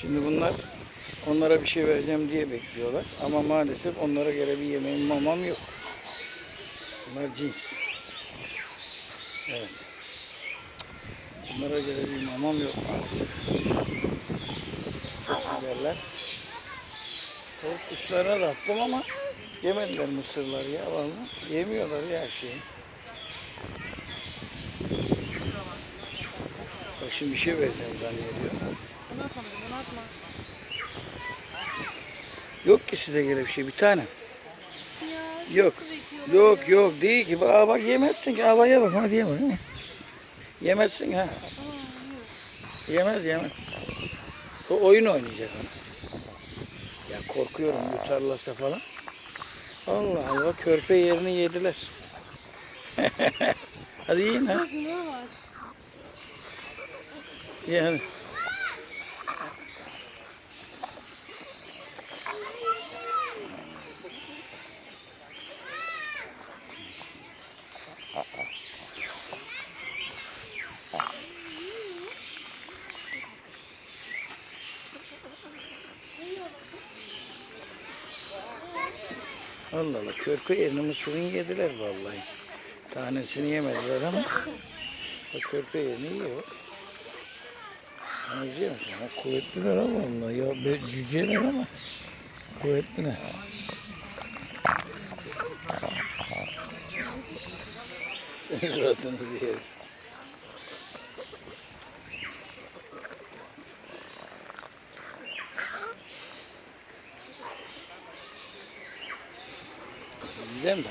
Şimdi bunlar onlara bir şey vereceğim diye bekliyorlar. Ama maalesef onlara göre bir yemeğim mamam yok. Bunlar cins. Evet. Bunlara göre bir mamam yok maalesef. Çok güzeller. Tavuk kuşlarına da attım ama yemediler mısırlar ya vallahi. Yemiyorlar ya her şeyi. Bak şimdi bir şey vereceğim zannediyor. Bunu atma, bunu atma. Yok ki size göre bir şey bir tane. Ya, Yok. Yok ya? yok değil ki. Aa bak yemezsin ki. Aa bak ye bak ama diyemem. ha. Yemezsin ha. Aa. Yemez yemez. O oyun oynayacak onu. Ya korkuyorum yutarlarsa falan. Allah Allah körpe yerini yediler. Hadi yiyin ha. Bak ne var? Ye hadi. Allah Allah körpe yerini mısırını yediler vallahi. Tanesini yemediler ama o körpe yerini yiyor. Benziyor musun? Ha, kuvvetliler ama vallahi ya cüceler ama kuvvetliler. Suratını diye. Yiyeceğim de.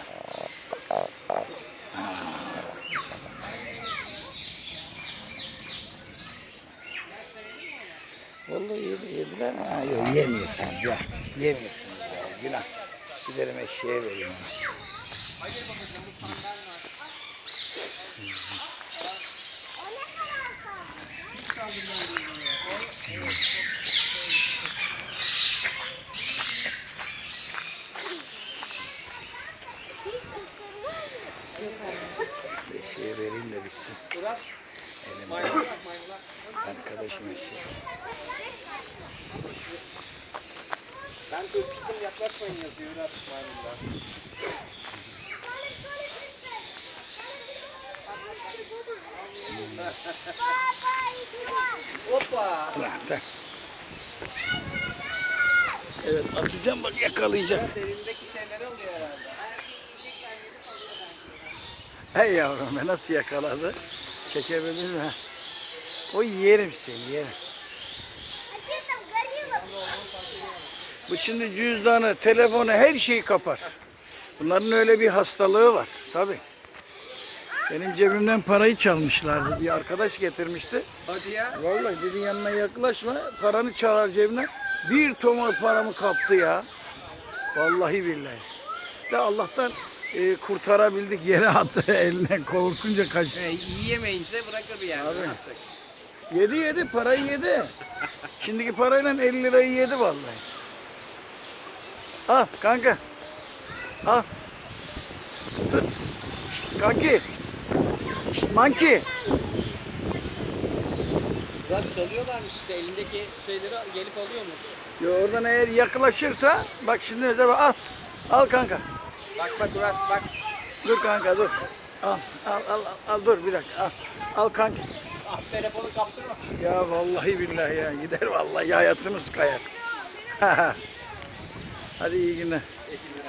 Vallahi yedi, yediler mi? Ha, yok yemiyorsunuz ya. Yemiyorsunuz ya. Günah. Giderim eşeğe vereyim onu. Eşeğe Biraz Elimde arkadaşım eşeğe. Ben kırpıştım yaklaşmayın yazıyor biraz maymunlar. Hoppa. Evet atacağım bak yakalayacak. Biraz elindeki şeyleri alıyor herhalde. Hey yavrum be nasıl yakaladı? Çekebilir mi? O yerim seni yerim. Bu şimdi cüzdanı, telefonu her şeyi kapar. Bunların öyle bir hastalığı var tabi. Benim cebimden parayı çalmışlardı. Bir arkadaş getirmişti. Hadi ya. Vallahi dedi yanına yaklaşma paranı çalar cebinden. Bir tomar paramı kaptı ya. Vallahi billahi. De Allah'tan e, kurtarabildik yere attı eline korkunca kaçtı. E, yiyemeyince bırakır yerde. Abi. Ne yapacak? Yedi yedi parayı yedi. Şimdiki parayla 50 lirayı yedi vallahi. Al kanka. Al. Tut. Şşt, kanki. Şşt, manki. Biraz çalıyorlarmış işte elindeki şeyleri gelip alıyormuş. Ya oradan eğer yaklaşırsa bak şimdi mesela al. Al kanka. Bak bak Uras bak. Dur kanka dur. Al al al al, dur bir dakika al. Al kanka. Ah telefonu kaptırma. Ya vallahi billahi ya gider vallahi hayatımız kayar. Hadi iyi günler. Peki, Uras.